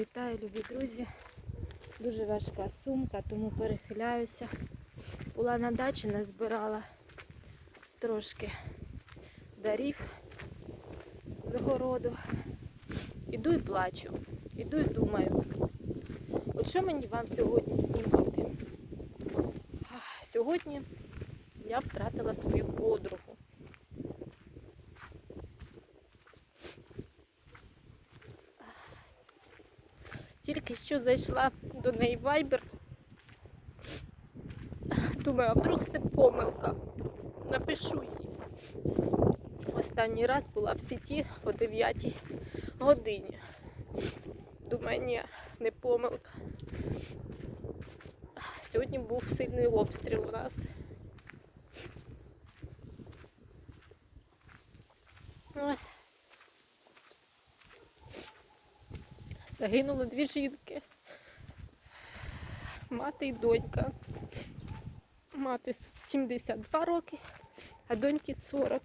Вітаю, любі друзі. Дуже важка сумка, тому перехиляюся. Була на дачі, назбирала трошки дарів з городу. Іду і плачу. Іду і думаю. От що мені вам сьогодні знімати? Сьогодні я втратила свою подругу. Тільки що зайшла до неї в Viber. Думаю, а вдруг це помилка. Напишу їй. Останній раз була в сіті о 9 годині. Думаю, ні, не помилка. Сьогодні був сильний обстріл у нас. Загинуло дві жінки. Мати і донька. Мати 72 роки, а доньки 40.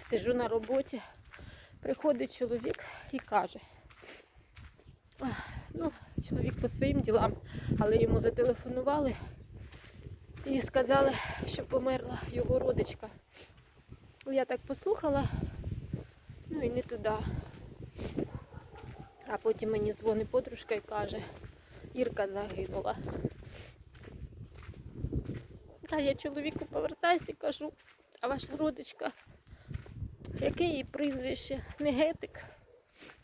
Сиджу на роботі, приходить чоловік і каже. Ну, чоловік по своїм ділам, але йому зателефонували і сказали, що померла його родичка. Я так послухала, ну і не туди. А потім мені дзвонить подружка і каже, Ірка загинула. Та я чоловіку повертаюся і кажу, а ваша родичка, яке її прізвище? Не гетик?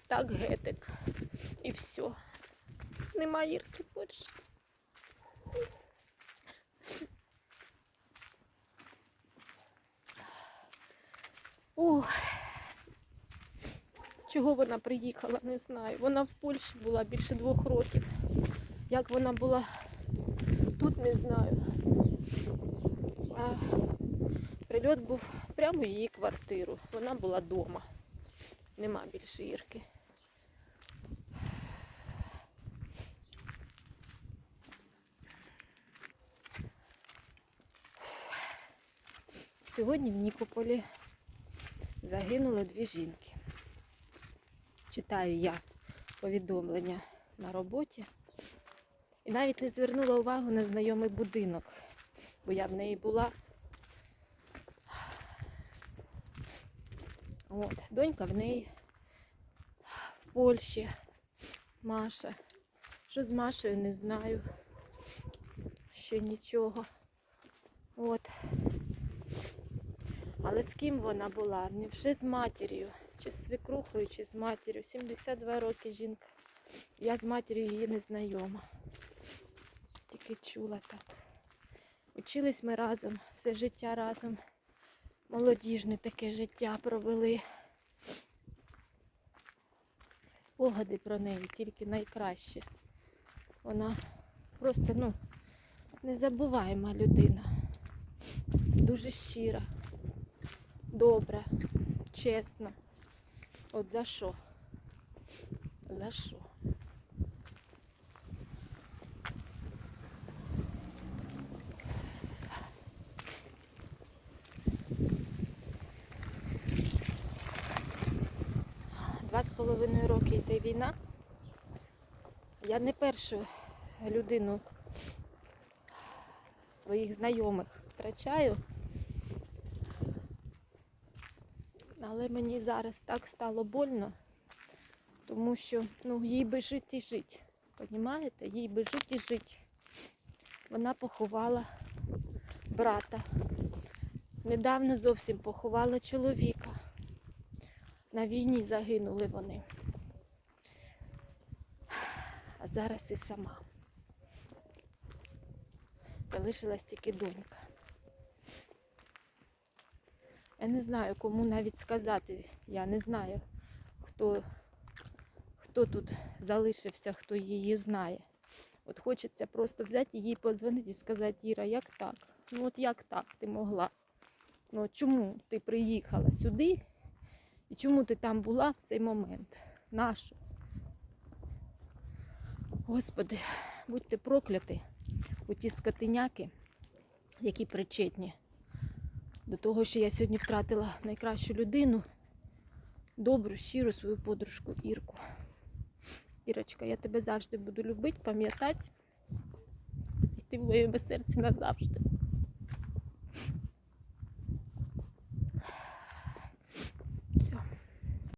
Так, гетик. І все. Нема Ірки більше. Ох. Чого вона приїхала, не знаю. Вона в Польщі була більше двох років. Як вона була тут, не знаю. А прильот був прямо в її квартиру. Вона була вдома. Нема більше Ірки. Сьогодні в Нікополі загинуло дві жінки. Читаю я повідомлення на роботі. І навіть не звернула увагу на знайомий будинок, бо я в неї була. От, донька в неї в Польщі. Маша. Що з Машею, не знаю. Ще нічого. От. Але з ким вона була? Не вже з матір'ю, чи з свекрухою, чи з матір'ю. 72 роки жінка. Я з матір'ю її не знайома. Тільки чула так. Учились ми разом, все життя разом. Молодіжне таке життя провели. Спогади про неї тільки найкраще. Вона просто, ну, незабуваєма людина. Дуже щира добра, чесна. От за що? За що? Два з половиною роки йде війна. Я не першу людину своїх знайомих втрачаю. Але мені зараз так стало больно, тому що ну, їй би жити і жити. Понімаєте? Їй би жити і жити. Вона поховала брата. Недавно зовсім поховала чоловіка. На війні загинули вони. А зараз і сама. Залишилась тільки донька. Я не знаю, кому навіть сказати. Я не знаю, хто, хто тут залишився, хто її знає. От хочеться просто взяти їй подзвонити і сказати, Іра, як так? Ну от як так ти могла? Ну чому ти приїхала сюди? І чому ти там була в цей момент? Нашу? Господи, будьте прокляті у ті скотиняки, які причетні до того, що я сьогодні втратила найкращу людину, добру, щиру свою подружку Ірку. Ірочка, я тебе завжди буду любити, пам'ятати. І ти в моєму серці назавжди.